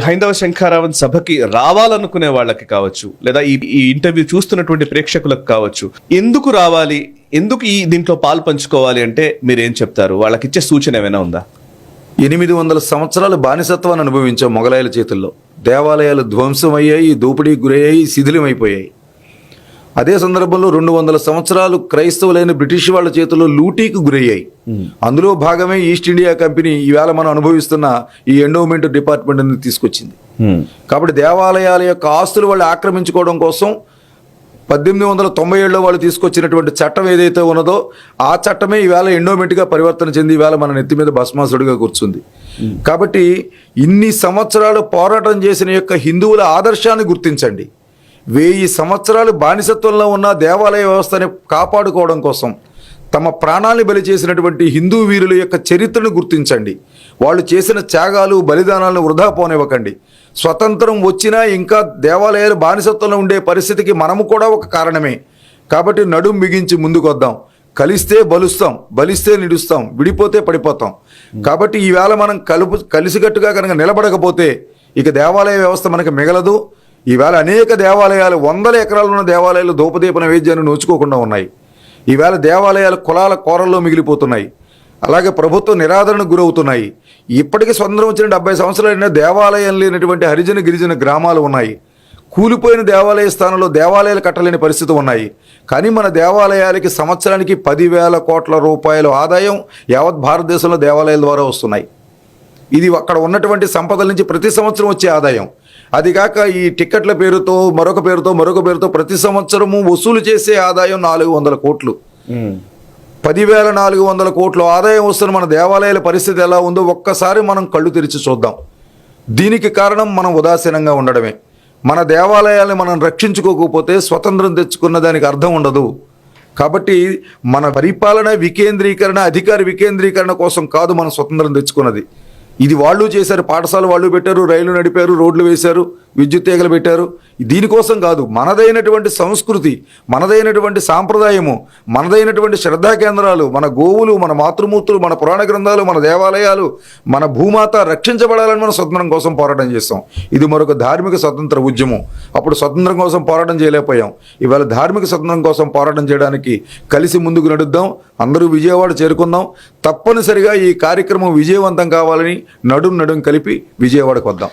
హైందవ శంఖారావన్ సభకి రావాలనుకునే వాళ్ళకి కావచ్చు లేదా ఈ ఈ ఇంటర్వ్యూ చూస్తున్నటువంటి ప్రేక్షకులకు కావచ్చు ఎందుకు రావాలి ఎందుకు ఈ దీంట్లో పాలు పంచుకోవాలి అంటే మీరు ఏం చెప్తారు? వాళ్ళకి ఇచ్చే సూచన ఏమైనా ఉందా? ఎనిమిది వందల సంవత్సరాలు బానిసత్వాన్ని అనుభవించాం మొఘలాయల చేతుల్లో. దేవాలయాలు ధ్వంసమయ్యాయి దోపిడీకి గురయ్యాయి శిథిలమైపోయాయి. అదే సందర్భంలో రెండు వందల సంవత్సరాలు క్రైస్తవులైన బ్రిటిష్ వాళ్ళ చేతుల్లో లూటీకి గురయ్యాయి. అందులో భాగమే ఈస్ట్ ఇండియా కంపెనీ ఈవేళ మనం అనుభవిస్తున్న ఈ ఎండోమెంట్ డిపార్ట్మెంట్ అనేది తీసుకొచ్చింది కాబట్టి దేవాలయాల యొక్క ఆస్తులు వాళ్ళు ఆక్రమించుకోవడం కోసం పద్దెనిమిది వందల తొంభై ఏడులో వాళ్ళు తీసుకొచ్చినటువంటి చట్టం ఏదైతే ఉన్నదో ఆ చట్టమే ఈవేళ ఎండోమెంట్గా పరివర్తన చెంది ఈవేళ మన నెత్తి మీద భస్మాసుడిగా కూర్చుంది. కాబట్టి ఇన్ని సంవత్సరాలు పోరాటం చేసిన యొక్క హిందువుల ఆదర్శాన్ని గుర్తించండి. వెయ్యి సంవత్సరాలు బానిసత్వంలో ఉన్న దేవాలయ వ్యవస్థని కాపాడుకోవడం కోసం తమ ప్రాణాలను బలి చేసినటువంటి హిందూ వీరుల యొక్క చరిత్రను గుర్తించండి. వాళ్ళు చేసిన త్యాగాలు బలిదానాలను వృధా పోనివ్వకండి. స్వతంత్రం వచ్చినా ఇంకా దేవాలయాలు బానిసత్వంలో ఉండే పరిస్థితికి మనము కూడా ఒక కారణమే. కాబట్టి నడుం బిగించి ముందుకు వద్దాం కలిస్తే బలుస్తాం బలిస్తే నిడుస్తాం విడిపోతే పడిపోతాం. కాబట్టి ఈవేళ మనం కలుపు కలిసికట్టుగా కనుక నిలబడకపోతే ఇక దేవాలయ వ్యవస్థ మనకు మిగలదు. ఈవేళ అనేక దేవాలయాలు వందల ఎకరాలు ఉన్న దేవాలయాలు ధూపదీప నైవేద్యాన్ని నోచుకోకుండా ఉన్నాయి. ఈవేళ దేవాలయాలు కులాల కోరల్లో మిగిలిపోతున్నాయి. అలాగే ప్రభుత్వం నిరాదరణకు గురవుతున్నాయి. ఇప్పటికీ స్వంతం వచ్చిన డెబ్బై సంవత్సరాలైన దేవాలయం లేనటువంటి హరిజన గిరిజన గ్రామాలు ఉన్నాయి. కూలిపోయిన దేవాలయ స్థానంలో దేవాలయాలు కట్టలేని పరిస్థితి ఉన్నాయి. కానీ మన దేవాలయాలకి సంవత్సరానికి పదివేల కోట్ల రూపాయల ఆదాయం యావత్ భారతదేశంలో దేవాలయాల ద్వారా వస్తున్నాయి. ఇది అక్కడ ఉన్నటువంటి సంపదల నుంచి ప్రతి సంవత్సరం వచ్చే ఆదాయం. అది కాక ఈ టిక్కెట్ల పేరుతో మరొక పేరుతో మరొక పేరుతో ప్రతి సంవత్సరము వసూలు చేసే ఆదాయం నాలుగు వందల కోట్లు. పదివేల నాలుగు వందల కోట్ల ఆదాయం వస్తున్న మన దేవాలయాల పరిస్థితి ఎలా ఉందో ఒక్కసారి మనం కళ్ళు తెరిచి చూద్దాం. దీనికి కారణం మనం ఉదాసీనంగా ఉండడమే. మన దేవాలయాల్ని మనం రక్షించుకోకపోతే స్వతంత్రం తెచ్చుకున్న దానికి అర్థం ఉండదు. కాబట్టి మన పరిపాలన వికేంద్రీకరణ అధికార వికేంద్రీకరణ కోసం కాదు మనం స్వతంత్రం తెచ్చుకున్నది. ఇది వాళ్ళు చేశారు పాఠశాల వాళ్ళు పెట్టారు రైలు నడిపారు రోడ్లు వేశారు విద్యుత్ తీగలు పెట్టారు. దీనికోసం కాదు మనదైనటువంటి సంస్కృతి మనదైనటువంటి సాంప్రదాయము మనదైనటువంటి శ్రద్ధా కేంద్రాలు మన గోవులు మన మాతృమూర్తులు మన పురాణ గ్రంథాలు మన దేవాలయాలు మన భూమాత రక్షించబడాలని మనం స్వతంత్రం కోసం పోరాటం చేస్తాం. ఇది మరొక ధార్మిక స్వతంత్ర ఉద్యమం. అప్పుడు స్వతంత్రం కోసం పోరాటం చేయలేకపోయాం. ఇవాళ ధార్మిక స్వతంత్రం కోసం పోరాటం చేయడానికి కలిసి ముందుకు నడుద్దాం. అందరూ విజయవాడ చేరుకుందాం. తప్పనిసరిగా ఈ కార్యక్రమం విజయవంతం కావాలని నడుం నడుం కలిపి విజయవాడకు వద్దాం.